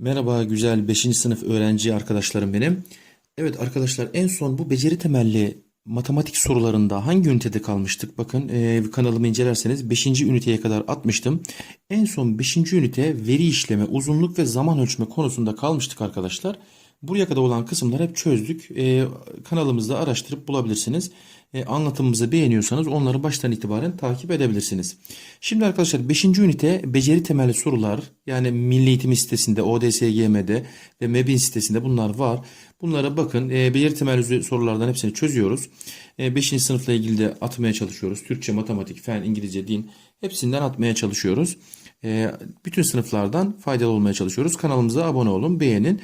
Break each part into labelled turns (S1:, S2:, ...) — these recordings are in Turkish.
S1: Merhaba güzel 5. sınıf öğrenci arkadaşlarım benim. Evet arkadaşlar en son bu beceri temelli matematik sorularında hangi ünitede kalmıştık? Bakın e, kanalımı incelerseniz 5. üniteye kadar atmıştım. En son 5. ünite veri işleme, uzunluk ve zaman ölçme konusunda kalmıştık arkadaşlar. Buraya kadar olan kısımları hep çözdük. E, kanalımızda araştırıp bulabilirsiniz. E, anlatımımızı beğeniyorsanız onları baştan itibaren takip edebilirsiniz. Şimdi arkadaşlar 5. ünite beceri temelli sorular yani Milli Eğitim sitesinde, ODSGM'de ve MEB'in sitesinde bunlar var. Bunlara bakın. E, beceri temelli sorulardan hepsini çözüyoruz. 5. sınıfla ilgili de atmaya çalışıyoruz. Türkçe, matematik, fen, İngilizce, din hepsinden atmaya çalışıyoruz. E, bütün sınıflardan faydalı olmaya çalışıyoruz. Kanalımıza abone olun, beğenin.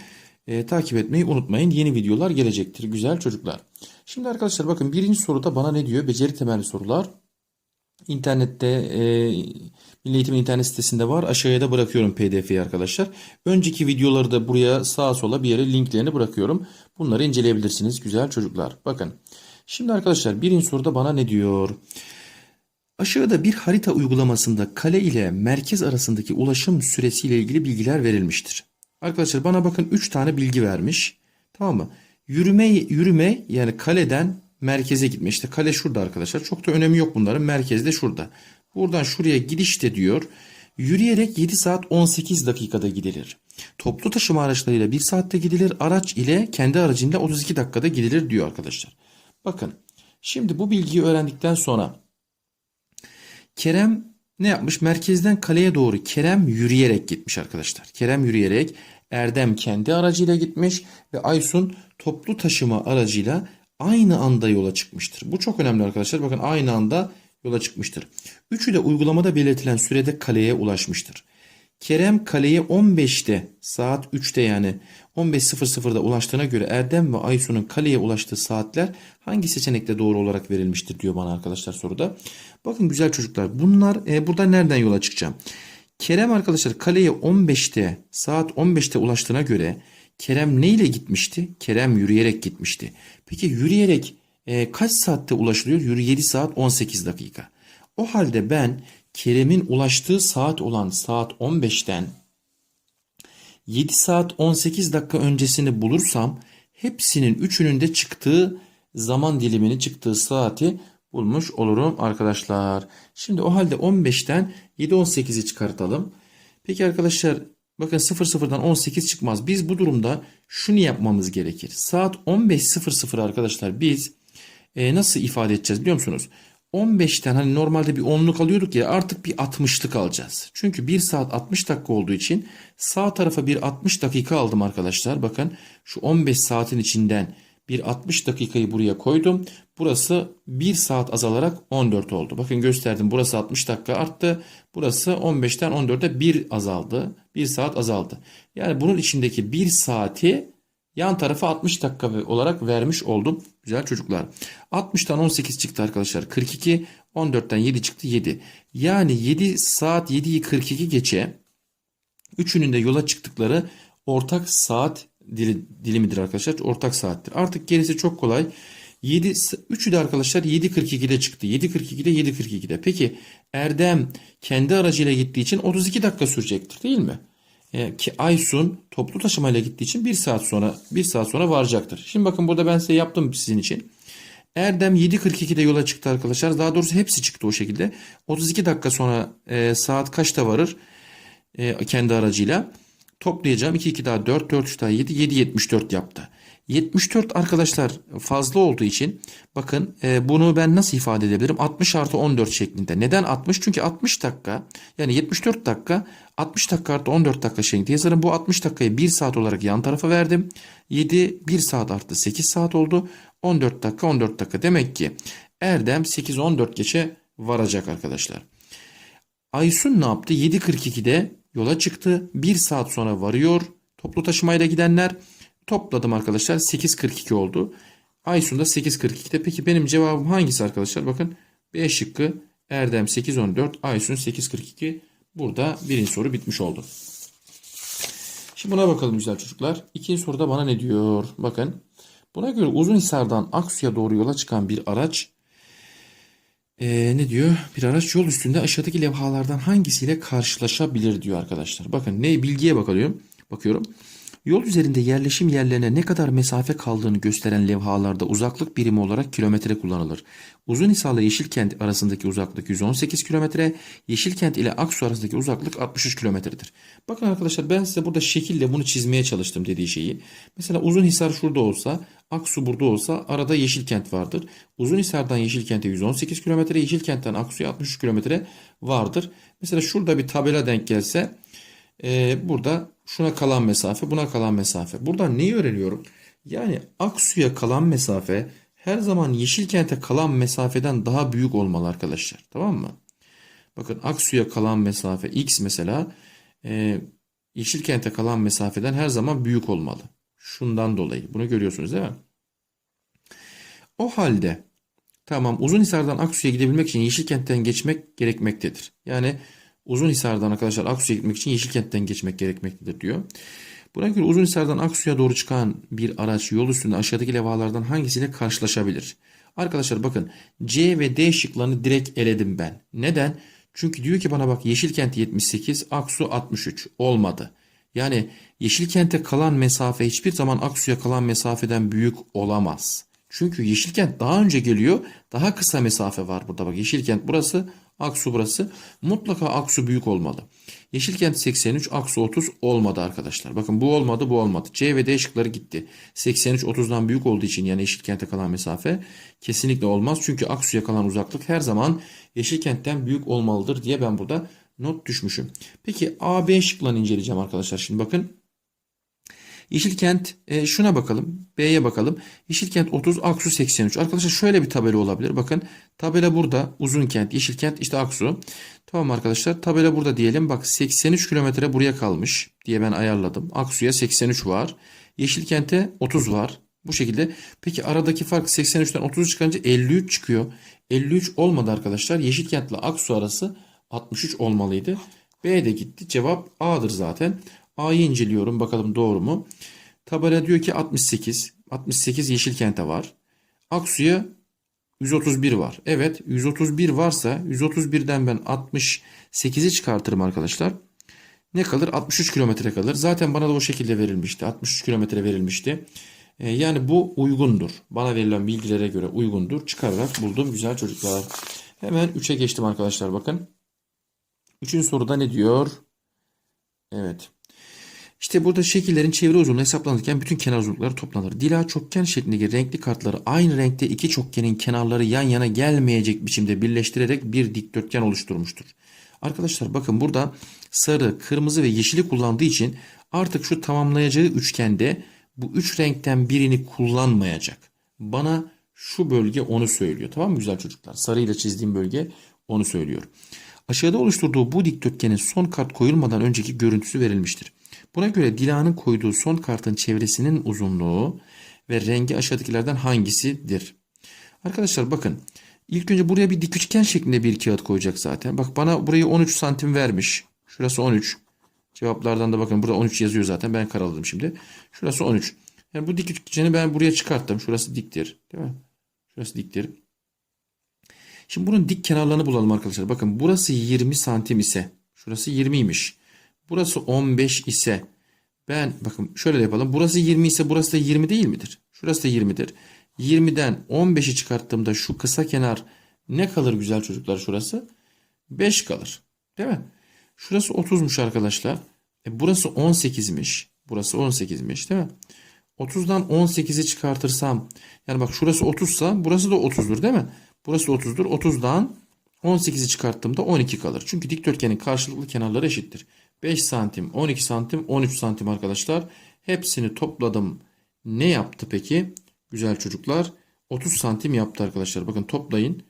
S1: E, takip etmeyi unutmayın. Yeni videolar gelecektir güzel çocuklar. Şimdi arkadaşlar bakın birinci soruda bana ne diyor? Beceri temelli sorular. İnternette e, Milli Eğitim'in internet sitesinde var. Aşağıya da bırakıyorum pdf'yi arkadaşlar. Önceki videoları da buraya sağa sola bir yere linklerini bırakıyorum. Bunları inceleyebilirsiniz güzel çocuklar. Bakın. Şimdi arkadaşlar birinci soruda bana ne diyor? Aşağıda bir harita uygulamasında kale ile merkez arasındaki ulaşım süresiyle ilgili bilgiler verilmiştir. Arkadaşlar bana bakın 3 tane bilgi vermiş. Tamam mı? Yürüme yürüme yani kaleden merkeze gitme. İşte kale şurada arkadaşlar. Çok da önemi yok bunların. Merkez de şurada. Buradan şuraya gidiş de diyor. Yürüyerek 7 saat 18 dakikada gidilir. Toplu taşıma araçlarıyla 1 saatte gidilir. Araç ile kendi aracıyla 32 dakikada gidilir diyor arkadaşlar. Bakın. Şimdi bu bilgiyi öğrendikten sonra Kerem ne yapmış? Merkezden kaleye doğru Kerem yürüyerek gitmiş arkadaşlar. Kerem yürüyerek Erdem kendi aracıyla gitmiş ve Aysun toplu taşıma aracıyla aynı anda yola çıkmıştır. Bu çok önemli arkadaşlar. Bakın aynı anda yola çıkmıştır. Üçü de uygulamada belirtilen sürede kaleye ulaşmıştır. Kerem kaleye 15'te saat 3'te yani 15.00'da ulaştığına göre Erdem ve Aysun'un kaleye ulaştığı saatler hangi seçenekte doğru olarak verilmiştir diyor bana arkadaşlar soruda. Bakın güzel çocuklar bunlar e, burada nereden yola çıkacağım? Kerem arkadaşlar kaleye 15'te saat 15'te ulaştığına göre Kerem ne ile gitmişti? Kerem yürüyerek gitmişti. Peki yürüyerek e, kaç saatte ulaşılıyor? Yürü 7 saat 18 dakika. O halde ben Kerem'in ulaştığı saat olan saat 15'ten 7 saat 18 dakika öncesini bulursam hepsinin üçünün de çıktığı zaman dilimini çıktığı saati bulmuş olurum arkadaşlar. Şimdi o halde 15'ten 7-18'i çıkartalım. Peki arkadaşlar bakın 00'dan 18 çıkmaz. Biz bu durumda şunu yapmamız gerekir. Saat 15.00 arkadaşlar biz e, nasıl ifade edeceğiz biliyor musunuz? 15'ten hani normalde bir 10'luk alıyorduk ya artık bir 60'lık alacağız. Çünkü 1 saat 60 dakika olduğu için sağ tarafa bir 60 dakika aldım arkadaşlar. Bakın şu 15 saatin içinden bir 60 dakikayı buraya koydum. Burası 1 saat azalarak 14 oldu. Bakın gösterdim burası 60 dakika arttı. Burası 15'ten 14'e 1 azaldı. 1 saat azaldı. Yani bunun içindeki 1 saati yan tarafa 60 dakika olarak vermiş oldum. Güzel çocuklar. 60'tan 18 çıktı arkadaşlar. 42. 14'ten 7 çıktı 7. Yani 7 saat 7'yi 42 geçe üçünün de yola çıktıkları ortak saat dili, dilimidir arkadaşlar. Ortak saattir. Artık gerisi çok kolay. 7 üçü de arkadaşlar 7.42'de çıktı. 7.42'de 7.42'de. Peki Erdem kendi aracıyla gittiği için 32 dakika sürecektir değil mi? E, ki Aysun toplu taşımayla gittiği için 1 saat sonra 1 saat sonra varacaktır. Şimdi bakın burada ben size yaptım sizin için. Erdem 7.42'de yola çıktı arkadaşlar. Daha doğrusu hepsi çıktı o şekilde. 32 dakika sonra e, saat kaçta varır? E, kendi aracıyla. Toplayacağım. 2 2 daha 4 4 3 daha 7 7 74 yaptı. 74 arkadaşlar fazla olduğu için bakın e, bunu ben nasıl ifade edebilirim? 60 artı 14 şeklinde. Neden 60? Çünkü 60 dakika yani 74 dakika 60 dakika artı 14 dakika şeklinde yazarım. Bu 60 dakikayı 1 saat olarak yan tarafa verdim. 7 1 saat arttı 8 saat oldu. 14 dakika 14 dakika. Demek ki Erdem 8-14 geçe varacak arkadaşlar. Aysun ne yaptı? 7.42'de yola çıktı. 1 saat sonra varıyor. Toplu taşımayla gidenler topladım arkadaşlar. 8.42 oldu. Aysun da 8.42'de. Peki benim cevabım hangisi arkadaşlar? Bakın B şıkkı Erdem 8.14 Aysun 8.42. Burada birinci soru bitmiş oldu. Şimdi buna bakalım güzel çocuklar. İkinci soruda bana ne diyor? Bakın. Buna göre Uzunhisar'dan Aksu'ya doğru yola çıkan bir araç ee, ne diyor? Bir araç yol üstünde aşağıdaki levhalardan hangisiyle karşılaşabilir diyor arkadaşlar. Bakın ne bilgiye bakalım. Bakıyorum. Yol üzerinde yerleşim yerlerine ne kadar mesafe kaldığını gösteren levhalarda uzaklık birimi olarak kilometre kullanılır. Uzunhisar'la Yeşilkent arasındaki uzaklık 118 kilometre, Yeşilkent ile Aksu arasındaki uzaklık 63 kilometredir. Bakın arkadaşlar ben size burada şekille bunu çizmeye çalıştım dediği şeyi. Mesela Uzunhisar şurada olsa, Aksu burada olsa arada Yeşilkent vardır. Uzunhisar'dan Yeşilkent'e 118 kilometre, Yeşilkent'ten Aksu'ya 63 kilometre vardır. Mesela şurada bir tabela denk gelse ee, burada şuna kalan mesafe, buna kalan mesafe. Buradan neyi öğreniyorum? Yani Aksu'ya kalan mesafe her zaman Yeşilkent'e kalan mesafeden daha büyük olmalı arkadaşlar. Tamam mı? Bakın Aksu'ya kalan mesafe x mesela e, Yeşilkent'e kalan mesafeden her zaman büyük olmalı. Şundan dolayı. Bunu görüyorsunuz değil mi? O halde tamam Uzunhisar'dan Aksu'ya gidebilmek için Yeşilkent'ten geçmek gerekmektedir. Yani Uzunhisar'dan arkadaşlar Aksu'ya gitmek için Yeşilkent'ten geçmek gerekmektedir diyor. Buna göre Uzunhisar'dan Aksu'ya doğru çıkan bir araç yol üstünde aşağıdaki levhalardan hangisiyle karşılaşabilir? Arkadaşlar bakın C ve D şıklarını direkt eledim ben. Neden? Çünkü diyor ki bana bak Yeşilkent 78, Aksu 63. Olmadı. Yani Yeşilkent'e kalan mesafe hiçbir zaman Aksu'ya kalan mesafeden büyük olamaz. Çünkü Yeşilkent daha önce geliyor. Daha kısa mesafe var burada. Bak Yeşilkent burası, Aksu burası. Mutlaka Aksu büyük olmalı. Yeşilkent 83, Aksu 30 olmadı arkadaşlar. Bakın bu olmadı, bu olmadı. C ve D şıkları gitti. 83 30'dan büyük olduğu için yani Yeşilkent'e kalan mesafe kesinlikle olmaz. Çünkü Aksu'ya kalan uzaklık her zaman Yeşilkent'ten büyük olmalıdır diye ben burada not düşmüşüm. Peki A, B şıklarını inceleyeceğim arkadaşlar. Şimdi bakın. Yeşilkent e, şuna bakalım. B'ye bakalım. Yeşilkent 30, Aksu 83. Arkadaşlar şöyle bir tabela olabilir. Bakın tabela burada. Uzunkent, Yeşilkent işte Aksu. Tamam arkadaşlar tabela burada diyelim. Bak 83 kilometre buraya kalmış diye ben ayarladım. Aksu'ya 83 var. Yeşilkent'e 30 var. Bu şekilde. Peki aradaki fark 83'ten 30 çıkınca 53 çıkıyor. 53 olmadı arkadaşlar. Yeşilkent ile Aksu arası 63 olmalıydı. B de gitti. Cevap A'dır zaten. A'yı inceliyorum. Bakalım doğru mu? Tabela diyor ki 68. 68 Yeşilkent'e var. Aksu'ya 131 var. Evet 131 varsa 131'den ben 68'i çıkartırım arkadaşlar. Ne kalır? 63 kilometre kalır. Zaten bana da o şekilde verilmişti. 63 kilometre verilmişti. Ee, yani bu uygundur. Bana verilen bilgilere göre uygundur. Çıkararak buldum güzel çocuklar. Hemen 3'e geçtim arkadaşlar bakın. Üçüncü soruda ne diyor? Evet. İşte burada şekillerin çevre uzunluğu hesaplanırken bütün kenar uzunlukları toplanır. Dila çokgen şeklindeki renkli kartları aynı renkte iki çokgenin kenarları yan yana gelmeyecek biçimde birleştirerek bir dikdörtgen oluşturmuştur. Arkadaşlar bakın burada sarı, kırmızı ve yeşili kullandığı için artık şu tamamlayacağı üçgende bu üç renkten birini kullanmayacak. Bana şu bölge onu söylüyor. Tamam mı güzel çocuklar? Sarıyla çizdiğim bölge onu söylüyor. Aşağıda oluşturduğu bu dikdörtgenin son kart koyulmadan önceki görüntüsü verilmiştir. Buna göre Dila'nın koyduğu son kartın çevresinin uzunluğu ve rengi aşağıdakilerden hangisidir? Arkadaşlar bakın. İlk önce buraya bir dik üçgen şeklinde bir kağıt koyacak zaten. Bak bana burayı 13 santim vermiş. Şurası 13. Cevaplardan da bakın burada 13 yazıyor zaten. Ben karaladım şimdi. Şurası 13. Yani bu dik üçgeni ben buraya çıkarttım. Şurası diktir. Değil mi? Şurası diktir. Şimdi bunun dik kenarlarını bulalım arkadaşlar. Bakın burası 20 santim ise. Şurası 20'ymiş. Burası 15 ise ben bakın şöyle yapalım. Burası 20 ise burası da 20 değil midir? Şurası da 20'dir. 20'den 15'i çıkarttığımda şu kısa kenar ne kalır güzel çocuklar şurası? 5 kalır. Değil mi? Şurası 30'muş arkadaşlar. E burası 18'miş. Burası 18'miş değil mi? 30'dan 18'i çıkartırsam yani bak şurası 30 sa burası da 30'dur değil mi? Burası 30'dur. 30'dan 18'i çıkarttığımda 12 kalır. Çünkü dikdörtgenin karşılıklı kenarları eşittir. 5 santim, 12 santim, 13 santim arkadaşlar. Hepsini topladım. Ne yaptı peki? Güzel çocuklar. 30 santim yaptı arkadaşlar. Bakın toplayın.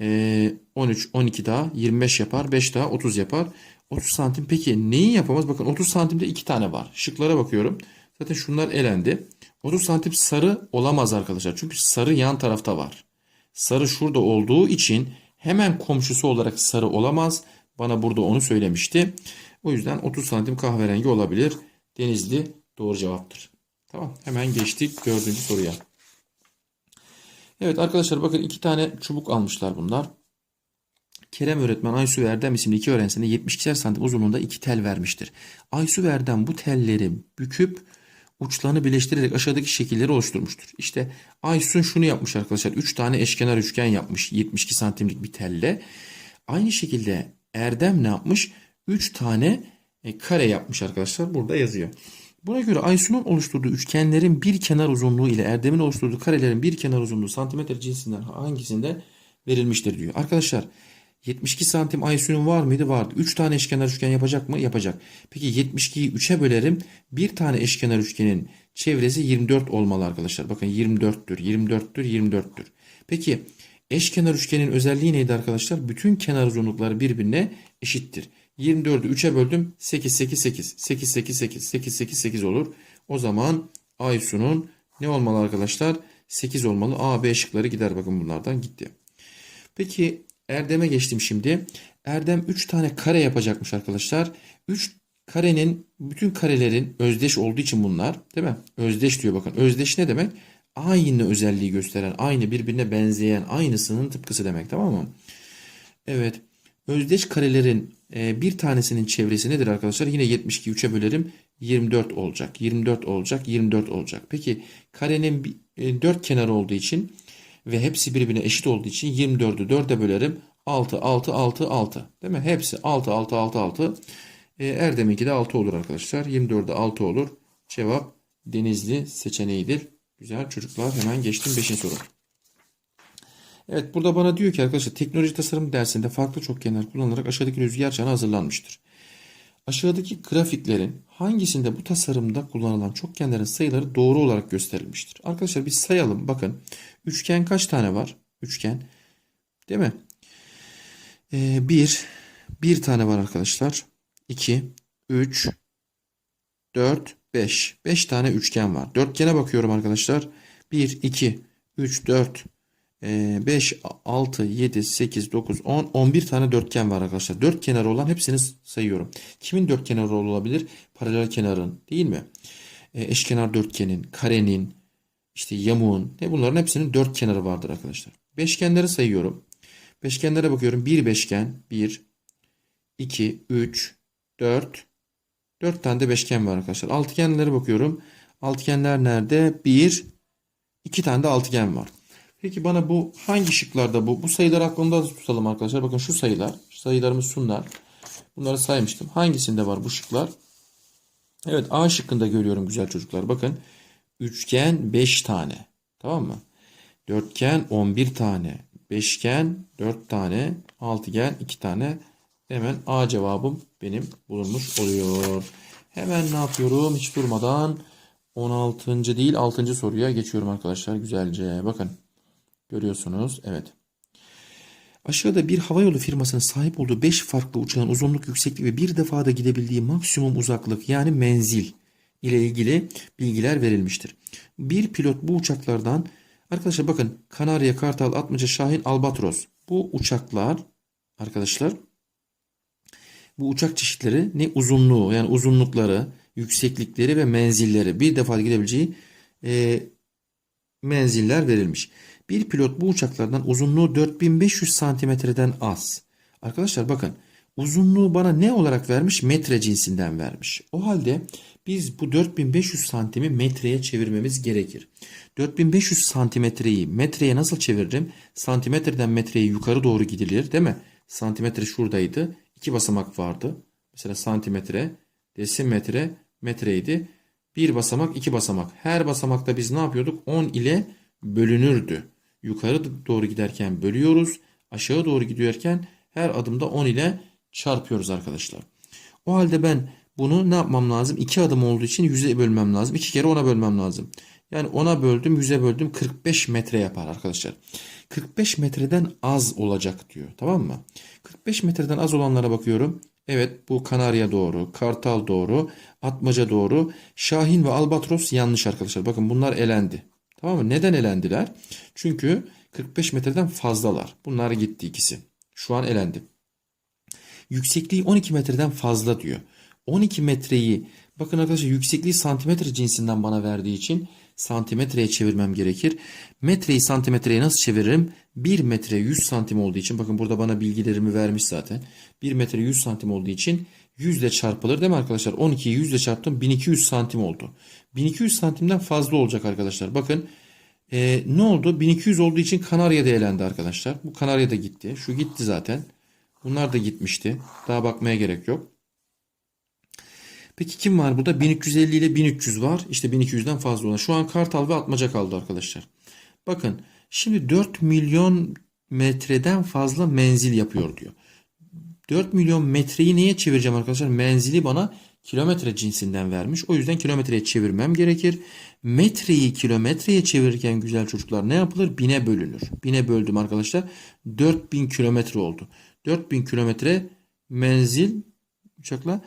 S1: Ee, 13, 12 daha 25 yapar. 5 daha 30 yapar. 30 santim peki neyi yapamaz? Bakın 30 santimde 2 tane var. Şıklara bakıyorum. Zaten şunlar elendi. 30 santim sarı olamaz arkadaşlar. Çünkü sarı yan tarafta var. Sarı şurada olduğu için hemen komşusu olarak sarı olamaz. Bana burada onu söylemişti. O yüzden 30 santim kahverengi olabilir. Denizli doğru cevaptır. Tamam hemen geçtik dördüncü soruya. Evet arkadaşlar bakın iki tane çubuk almışlar bunlar. Kerem öğretmen Aysu Erdem isimli iki öğrencisine 72'er santim uzunluğunda iki tel vermiştir. Aysu Erdem bu telleri büküp uçlarını birleştirerek aşağıdaki şekilleri oluşturmuştur. İşte Aysun şunu yapmış arkadaşlar. 3 tane eşkenar üçgen yapmış 72 santimlik bir telle. Aynı şekilde Erdem ne yapmış? 3 tane e, kare yapmış arkadaşlar. Burada yazıyor. Buna göre Aysun'un oluşturduğu üçgenlerin bir kenar uzunluğu ile Erdem'in oluşturduğu karelerin bir kenar uzunluğu santimetre cinsinden hangisinde verilmiştir diyor. Arkadaşlar 72 santim Aysun'un var mıydı? Vardı. 3 tane eşkenar üçgen yapacak mı? Yapacak. Peki 72'yi 3'e bölerim. Bir tane eşkenar üçgenin çevresi 24 olmalı arkadaşlar. Bakın 24'tür, 24'tür, 24'tür. Peki eşkenar üçgenin özelliği neydi arkadaşlar? Bütün kenar uzunlukları birbirine eşittir. 24'ü 3'e böldüm. 8, 8, 8. 8, 8, 8. 8, 8, 8 olur. O zaman Aysun'un ne olmalı arkadaşlar? 8 olmalı. A, B şıkları gider. Bakın bunlardan gitti. Peki Erdem'e geçtim şimdi. Erdem 3 tane kare yapacakmış arkadaşlar. 3 karenin bütün karelerin özdeş olduğu için bunlar değil mi? Özdeş diyor bakın. Özdeş ne demek? Aynı özelliği gösteren, aynı birbirine benzeyen, aynısının tıpkısı demek tamam mı? Evet. Özdeş karelerin bir tanesinin çevresi nedir arkadaşlar? Yine 72 3'e bölerim. 24 olacak. 24 olacak. 24 olacak. Peki karenin bir- e, 4 kenarı olduğu için ve hepsi birbirine eşit olduğu için 24'ü 4'e bölerim. 6, 6, 6, 6. Değil mi? Hepsi 6, 6, 6, 6. E, Erdem'inki de 6 olur arkadaşlar. 24'de 6 olur. Cevap Denizli seçeneğidir. Güzel çocuklar hemen geçtim 5. soru. Evet burada bana diyor ki arkadaşlar teknoloji tasarım dersinde farklı çokgenler kullanılarak aşağıdaki rüzgar çanı hazırlanmıştır. Aşağıdaki grafiklerin hangisinde bu tasarımda kullanılan çokgenlerin sayıları doğru olarak gösterilmiştir? Arkadaşlar bir sayalım. Bakın üçgen kaç tane var? Üçgen. Değil mi? Ee, bir. Bir tane var arkadaşlar. 2, 3, 4, 5. 5 tane üçgen var. Dörtgene bakıyorum arkadaşlar. 1, 2, 3, 4, 5, 6, 7, 8, 9, 10, 11 tane dörtgen var arkadaşlar. Dört kenarı olan hepsini sayıyorum. Kimin dört kenarı olabilir? Paralel kenarın değil mi? E, eşkenar dörtgenin, karenin, işte yamuğun. Ne bunların hepsinin dört kenarı vardır arkadaşlar. Beşgenleri sayıyorum. Beşgenlere bakıyorum. Bir beşgen, 1, 2, 3, 4, 4 tane de beşgen var arkadaşlar. Altıgenlere bakıyorum. Altıgenler nerede? 1, 2 tane de altıgen var. Peki bana bu hangi şıklarda bu? Bu sayıları aklımda tutalım arkadaşlar. Bakın şu sayılar. Sayılarımız şunlar. Bunları saymıştım. Hangisinde var bu şıklar? Evet A şıkkında görüyorum güzel çocuklar. Bakın üçgen 5 tane. Tamam mı? Dörtgen 11 tane. Beşgen 4 tane. Altıgen 2 tane. Hemen A cevabım benim bulunmuş oluyor. Hemen ne yapıyorum? Hiç durmadan 16. değil 6. soruya geçiyorum arkadaşlar güzelce. Bakın görüyorsunuz. Evet. Aşağıda bir havayolu firmasının sahip olduğu 5 farklı uçağın uzunluk, yükseklik ve bir defada gidebildiği maksimum uzaklık yani menzil ile ilgili bilgiler verilmiştir. Bir pilot bu uçaklardan arkadaşlar bakın Kanarya, Kartal, Atmaca, Şahin, Albatros bu uçaklar arkadaşlar bu uçak çeşitleri ne uzunluğu yani uzunlukları, yükseklikleri ve menzilleri bir defa gidebileceği e, menziller verilmiş. Bir pilot bu uçaklardan uzunluğu 4500 santimetreden az. Arkadaşlar bakın uzunluğu bana ne olarak vermiş? Metre cinsinden vermiş. O halde biz bu 4500 santimi metreye çevirmemiz gerekir. 4500 santimetreyi metreye nasıl çeviririm? Santimetreden metreye yukarı doğru gidilir değil mi? Santimetre şuradaydı. İki basamak vardı. Mesela santimetre, desimetre, metreydi. Bir basamak, iki basamak. Her basamakta biz ne yapıyorduk? 10 ile bölünürdü. Yukarı doğru giderken bölüyoruz. Aşağı doğru giderken her adımda 10 ile çarpıyoruz arkadaşlar. O halde ben bunu ne yapmam lazım? 2 adım olduğu için 100'e bölmem lazım. 2 kere 10'a bölmem lazım. Yani 10'a böldüm 100'e böldüm 45 metre yapar arkadaşlar. 45 metreden az olacak diyor. Tamam mı? 45 metreden az olanlara bakıyorum. Evet bu Kanarya doğru, Kartal doğru, Atmaca doğru, Şahin ve Albatros yanlış arkadaşlar. Bakın bunlar elendi. Tamam mı? Neden elendiler? Çünkü 45 metreden fazlalar. Bunlar gitti ikisi. Şu an elendi. Yüksekliği 12 metreden fazla diyor. 12 metreyi bakın arkadaşlar yüksekliği santimetre cinsinden bana verdiği için santimetreye çevirmem gerekir. Metreyi santimetreye nasıl çeviririm? 1 metre 100 santim olduğu için bakın burada bana bilgilerimi vermiş zaten. 1 metre 100 santim olduğu için 100 ile çarpılır değil mi arkadaşlar? 12'yi 100 ile çarptım 1200 santim oldu. 1200 santimden fazla olacak arkadaşlar. Bakın e, ne oldu? 1200 olduğu için Kanarya da elendi arkadaşlar. Bu Kanarya da gitti. Şu gitti zaten. Bunlar da gitmişti. Daha bakmaya gerek yok. Peki kim var burada? 1350 ile 1300 var. İşte 1200'den fazla olan. Şu an Kartal ve Atmaca kaldı arkadaşlar. Bakın şimdi 4 milyon metreden fazla menzil yapıyor diyor. 4 milyon metreyi neye çevireceğim arkadaşlar? Menzili bana kilometre cinsinden vermiş. O yüzden kilometreye çevirmem gerekir. Metreyi kilometreye çevirirken güzel çocuklar ne yapılır? Bine bölünür. Bine böldüm arkadaşlar. 4000 kilometre oldu. 4000 kilometre menzil uçakla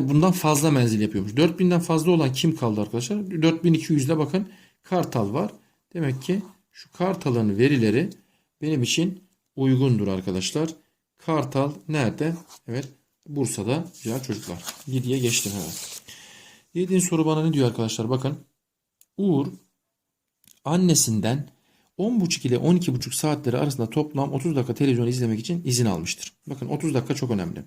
S1: bundan fazla menzil yapıyormuş. 4000'den fazla olan kim kaldı arkadaşlar? 4200'de bakın Kartal var. Demek ki şu Kartal'ın verileri benim için uygundur arkadaşlar. Kartal nerede? Evet Bursa'da güzel çocuklar. 7'ye geçtim hemen. 7. soru bana ne diyor arkadaşlar? Bakın Uğur annesinden 10.30 ile 12.30 saatleri arasında toplam 30 dakika televizyon izlemek için izin almıştır. Bakın 30 dakika çok önemli.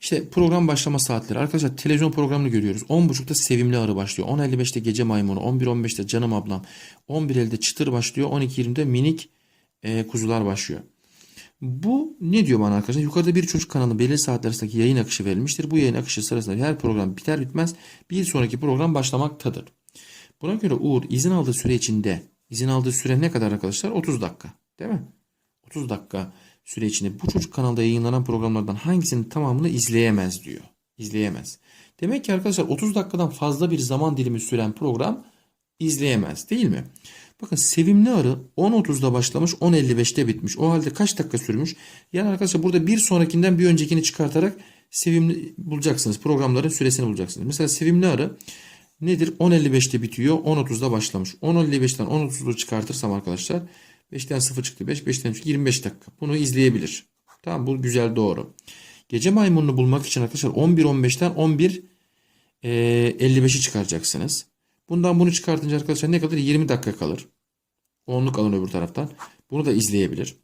S1: İşte program başlama saatleri. Arkadaşlar televizyon programını görüyoruz. 10.30'da Sevimli Arı başlıyor. 10.55'te Gece Maymunu. 11.15'te Canım Ablam. 11.50'de Çıtır başlıyor. 12.20'de Minik e, Kuzular başlıyor. Bu ne diyor bana arkadaşlar? Yukarıda bir çocuk kanalı belirli saatler arasındaki yayın akışı verilmiştir. Bu yayın akışı sırasında her program biter bitmez bir sonraki program başlamaktadır. Buna göre Uğur izin aldığı süre içinde izin aldığı süre ne kadar arkadaşlar? 30 dakika. Değil mi? 30 dakika süre içinde bu çocuk kanalda yayınlanan programlardan hangisinin tamamını izleyemez diyor. İzleyemez. Demek ki arkadaşlar 30 dakikadan fazla bir zaman dilimi süren program izleyemez değil mi? Bakın Sevimli Arı 10.30'da başlamış 10.55'te bitmiş. O halde kaç dakika sürmüş? Yani arkadaşlar burada bir sonrakinden bir öncekini çıkartarak Sevimli bulacaksınız. Programların süresini bulacaksınız. Mesela Sevimli Arı nedir? 10.55'te bitiyor. 10.30'da başlamış. 10.55'ten 10.30'u çıkartırsam arkadaşlar 5'ten 0 çıktı 5. 5'ten 3 25 dakika. Bunu izleyebilir. Tamam bu güzel doğru. Gece maymununu bulmak için arkadaşlar 11.15'ten 11 e, 55'i çıkaracaksınız. Bundan bunu çıkartınca arkadaşlar ne kadar? 20 dakika kalır. 10'luk alın öbür taraftan. Bunu da izleyebilir.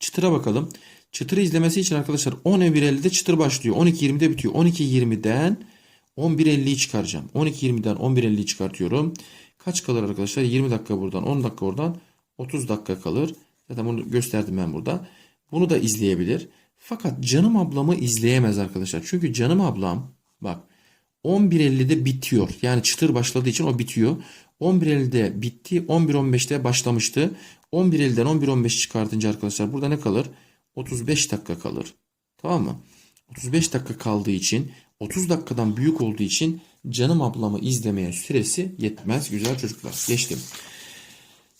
S1: Çıtıra bakalım. Çıtırı izlemesi için arkadaşlar 11.50'de çıtır başlıyor. 12.20'de bitiyor. 12.20'den 11.50'yi çıkaracağım. 12.20'den 11.50'yi çıkartıyorum. Kaç kalır arkadaşlar? 20 dakika buradan 10 dakika oradan 30 dakika kalır. Zaten bunu gösterdim ben burada. Bunu da izleyebilir. Fakat canım ablamı izleyemez arkadaşlar. Çünkü canım ablam bak 11.50'de bitiyor. Yani çıtır başladığı için o bitiyor. 11.50'de bitti. 11.15'te başlamıştı. 11.50'den 11.15 çıkartınca arkadaşlar burada ne kalır? 35 dakika kalır. Tamam mı? 35 dakika kaldığı için 30 dakikadan büyük olduğu için canım ablamı izlemeye süresi yetmez. Güzel çocuklar. Geçtim.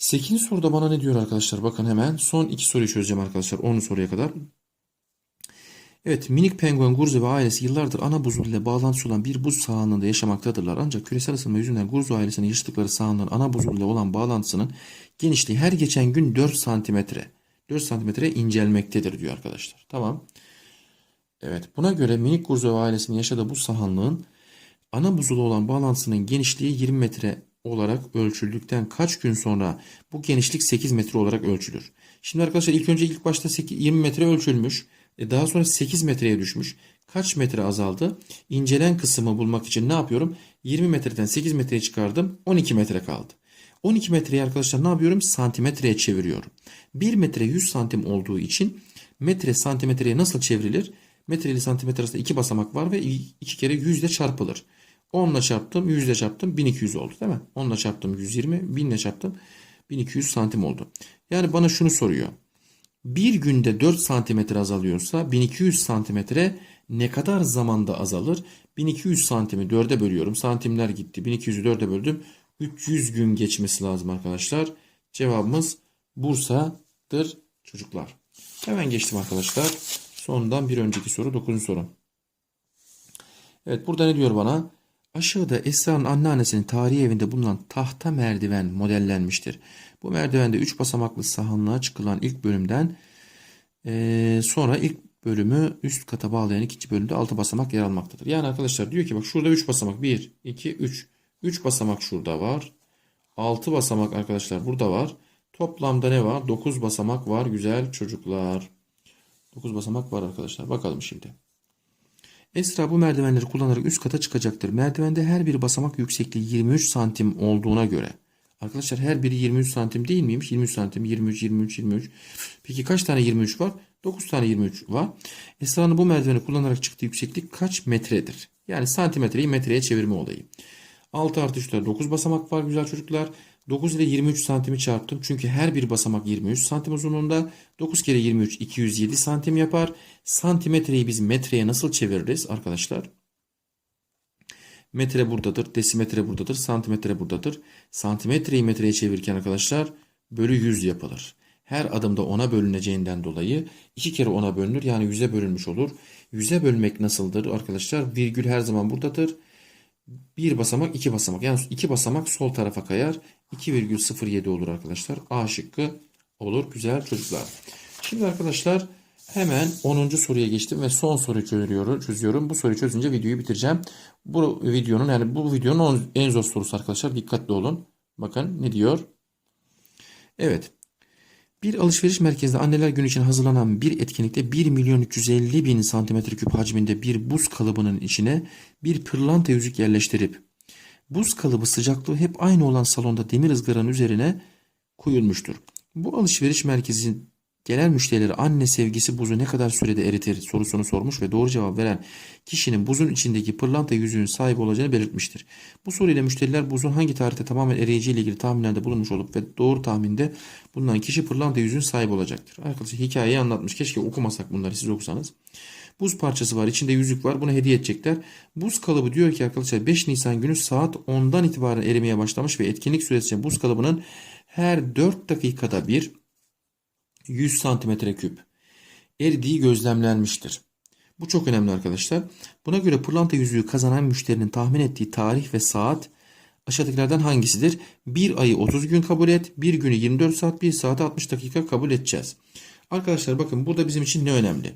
S1: 8. soruda bana ne diyor arkadaşlar? Bakın hemen son iki soruyu çözeceğim arkadaşlar. 10 soruya kadar. Evet minik penguen Gurzu ve ailesi yıllardır ana buzul ile bağlantısı olan bir buz sahanlığında yaşamaktadırlar. Ancak küresel ısınma yüzünden Gurzu ailesinin yaşadıkları sahanlığın ana buzul ile olan bağlantısının genişliği her geçen gün 4 santimetre. 4 santimetre incelmektedir diyor arkadaşlar. Tamam. Evet buna göre minik Gurzu ve ailesinin yaşadığı bu sahanlığın ana buzula olan bağlantısının genişliği 20 metre olarak ölçüldükten kaç gün sonra bu genişlik 8 metre olarak ölçülür. Şimdi arkadaşlar ilk önce ilk başta 8, 20 metre ölçülmüş. E daha sonra 8 metreye düşmüş. Kaç metre azaldı? İncelen kısmı bulmak için ne yapıyorum? 20 metreden 8 metreye çıkardım. 12 metre kaldı. 12 metreyi arkadaşlar ne yapıyorum? Santimetreye çeviriyorum. 1 metre 100 santim olduğu için metre santimetreye nasıl çevrilir? Metre ile santimetre arasında iki basamak var ve iki kere 100 ile çarpılır. 10 ile çarptım, 100 ile çarptım 1200 oldu değil mi? 10 ile çarptım 120, 1000 ile çarptım 1200 santim oldu. Yani bana şunu soruyor. Bir günde 4 santimetre azalıyorsa 1200 santimetre ne kadar zamanda azalır? 1200 santimi 4'e bölüyorum. Santimler gitti. 1200'ü 4'e böldüm. 300 gün geçmesi lazım arkadaşlar. Cevabımız Bursa'dır çocuklar. Hemen geçtim arkadaşlar. Sondan bir önceki soru 9. soru. Evet burada ne diyor bana? Aşağıda Esra'nın anneannesinin tarihi evinde bulunan tahta merdiven modellenmiştir. Bu merdivende 3 basamaklı sahanlığa çıkılan ilk bölümden e, sonra ilk bölümü üst kata bağlayan ikinci bölümde 6 basamak yer almaktadır. Yani arkadaşlar diyor ki bak şurada 3 basamak 1, 2, 3. 3 basamak şurada var. 6 basamak arkadaşlar burada var. Toplamda ne var? 9 basamak var güzel çocuklar. 9 basamak var arkadaşlar. Bakalım şimdi. Esra bu merdivenleri kullanarak üst kata çıkacaktır. Merdivende her bir basamak yüksekliği 23 santim olduğuna göre. Arkadaşlar her biri 23 santim değil miymiş? 23 santim, 23, 23, 23. Peki kaç tane 23 var? 9 tane 23 var. Esra'nın bu merdiveni kullanarak çıktığı yükseklik kaç metredir? Yani santimetreyi metreye çevirme olayı. 6 artı 3'te 9 basamak var güzel çocuklar. 9 ile 23 santimi çarptım. Çünkü her bir basamak 23 santim uzunluğunda. 9 kere 23 207 santim yapar. Santimetreyi biz metreye nasıl çeviririz arkadaşlar? Metre buradadır, desimetre buradadır, santimetre buradadır. Santimetreyi metreye çevirirken arkadaşlar bölü 100 yapılır. Her adımda 10'a bölüneceğinden dolayı 2 kere 10'a bölünür yani 100'e bölünmüş olur. 100'e bölmek nasıldır arkadaşlar? Virgül her zaman buradadır. Bir basamak iki basamak yani iki basamak sol tarafa kayar. 2,07 olur arkadaşlar. A şıkkı olur güzel çocuklar. Şimdi arkadaşlar hemen 10. soruya geçtim ve son soruyu çözüyorum. Bu soruyu çözünce videoyu bitireceğim. Bu videonun yani bu videonun en zor sorusu arkadaşlar. Dikkatli olun. Bakın ne diyor? Evet. Bir alışveriş merkezinde anneler günü için hazırlanan bir etkinlikte 1 milyon 350 bin santimetre küp hacminde bir buz kalıbının içine bir pırlanta yüzük yerleştirip buz kalıbı sıcaklığı hep aynı olan salonda demir ızgaranın üzerine koyulmuştur. Bu alışveriş merkezinin gelen müşterileri anne sevgisi buzu ne kadar sürede eritir sorusunu sormuş ve doğru cevap veren kişinin buzun içindeki pırlanta yüzüğün sahibi olacağını belirtmiştir. Bu soruyla müşteriler buzun hangi tarihte tamamen eriyeceği ilgili tahminlerde bulunmuş olup ve doğru tahminde bulunan kişi pırlanta yüzüğün sahibi olacaktır. Arkadaşlar hikayeyi anlatmış. Keşke okumasak bunları siz okusanız. Buz parçası var. içinde yüzük var. Bunu hediye edecekler. Buz kalıbı diyor ki arkadaşlar 5 Nisan günü saat 10'dan itibaren erimeye başlamış ve etkinlik süresince buz kalıbının her 4 dakikada bir 100 santimetre küp eridiği gözlemlenmiştir. Bu çok önemli arkadaşlar. Buna göre pırlanta yüzüğü kazanan müşterinin tahmin ettiği tarih ve saat aşağıdakilerden hangisidir? Bir ayı 30 gün kabul et, bir günü 24 saat, bir saate 60 dakika kabul edeceğiz. Arkadaşlar bakın burada bizim için ne önemli?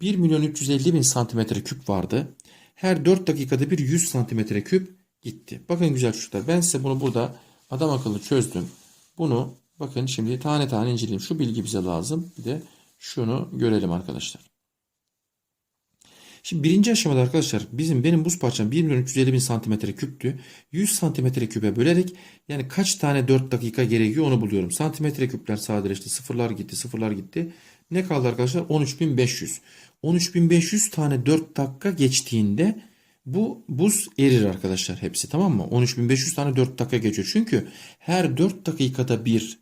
S1: 1 milyon 350 bin santimetre küp vardı. Her 4 dakikada bir 100 santimetre küp gitti. Bakın güzel çocuklar ben size bunu burada adam akıllı çözdüm. Bunu bakın şimdi tane tane inceleyelim. Şu bilgi bize lazım. Bir de şunu görelim arkadaşlar. Şimdi birinci aşamada arkadaşlar bizim benim buz parçam 1 milyon 350 bin santimetre küptü. 100 santimetre küpe bölerek yani kaç tane 4 dakika gerekiyor onu buluyorum. Santimetre küpler sadeleşti. Sıfırlar gitti sıfırlar gitti. Ne kaldı arkadaşlar? 13.500. 13.500 tane 4 dakika geçtiğinde bu buz erir arkadaşlar hepsi tamam mı? 13.500 tane 4 dakika geçiyor. Çünkü her 4 dakikada bir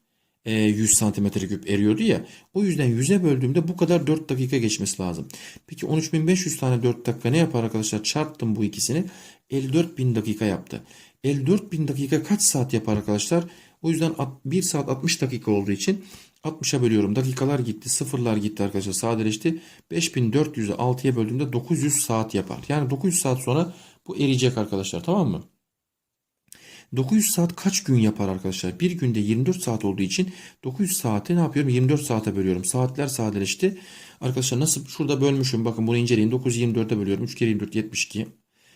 S1: 100 santimetre küp eriyordu ya. O yüzden 100'e böldüğümde bu kadar 4 dakika geçmesi lazım. Peki 13.500 tane 4 dakika ne yapar arkadaşlar? Çarptım bu ikisini. 54.000 dakika yaptı. 54.000 dakika kaç saat yapar arkadaşlar? O yüzden 1 saat 60 dakika olduğu için 60'a bölüyorum. Dakikalar gitti. Sıfırlar gitti arkadaşlar. Sadeleşti. 5400'ü 6'ya böldüğümde 900 saat yapar. Yani 900 saat sonra bu eriyecek arkadaşlar. Tamam mı? 900 saat kaç gün yapar arkadaşlar? Bir günde 24 saat olduğu için 900 saati ne yapıyorum? 24 saate bölüyorum. Saatler sadeleşti. Arkadaşlar nasıl? Şurada bölmüşüm. Bakın bunu inceleyin. 9'u 24'e bölüyorum. 3 kere 24 72.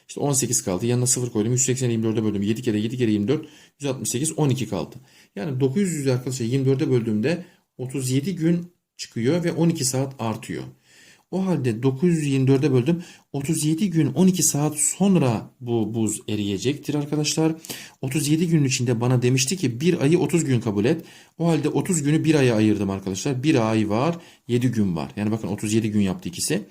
S1: İşte 18 kaldı. Yanına 0 koydum. 180'i 24'e böldüm. 7 kere 7 kere 24. 168 12 kaldı. Yani 900 arkadaşlar 24'e böldüğümde 37 gün çıkıyor ve 12 saat artıyor. O halde 924'e böldüm. 37 gün 12 saat sonra bu buz eriyecektir arkadaşlar. 37 günün içinde bana demişti ki bir ayı 30 gün kabul et. O halde 30 günü bir aya ayırdım arkadaşlar. Bir ay var 7 gün var. Yani bakın 37 gün yaptı ikisi.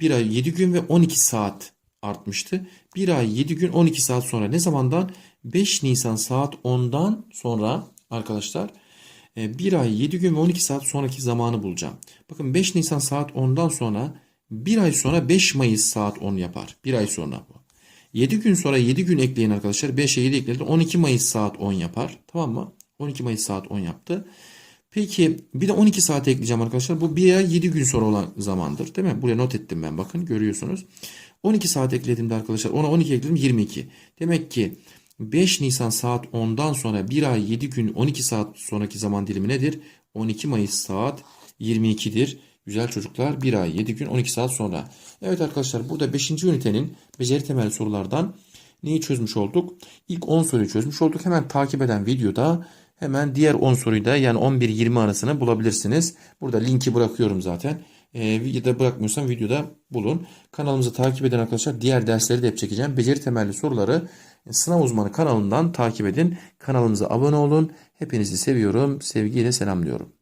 S1: Bir ay 7 gün ve 12 saat artmıştı. Bir ay 7 gün 12 saat sonra ne zamandan? 5 Nisan saat 10'dan sonra arkadaşlar e, bir ay 7 gün ve 12 saat sonraki zamanı bulacağım. Bakın 5 Nisan saat 10'dan sonra bir ay sonra 5 Mayıs saat 10 yapar. Bir ay sonra bu. 7 gün sonra 7 gün ekleyin arkadaşlar. 5'e 7 ekleyin 12 Mayıs saat 10 yapar. Tamam mı? 12 Mayıs saat 10 yaptı. Peki bir de 12 saat ekleyeceğim arkadaşlar. Bu bir ay 7 gün sonra olan zamandır. Değil mi? Buraya not ettim ben. Bakın görüyorsunuz. 12 saat eklediğimde arkadaşlar ona 12 ekledim 22. Demek ki 5 Nisan saat 10'dan sonra 1 ay 7 gün 12 saat sonraki zaman dilimi nedir? 12 Mayıs saat 22'dir. Güzel çocuklar 1 ay 7 gün 12 saat sonra. Evet arkadaşlar burada 5. ünitenin beceri temel sorulardan neyi çözmüş olduk? İlk 10 soruyu çözmüş olduk. Hemen takip eden videoda hemen diğer 10 soruyu da yani 11-20 arasını bulabilirsiniz. Burada linki bırakıyorum zaten. E, videoda bırakmıyorsam videoda bulun. Kanalımızı takip eden arkadaşlar diğer dersleri de hep çekeceğim. Beceri temelli soruları Sınav Uzmanı kanalından takip edin. Kanalımıza abone olun. Hepinizi seviyorum. Sevgiyle selamlıyorum.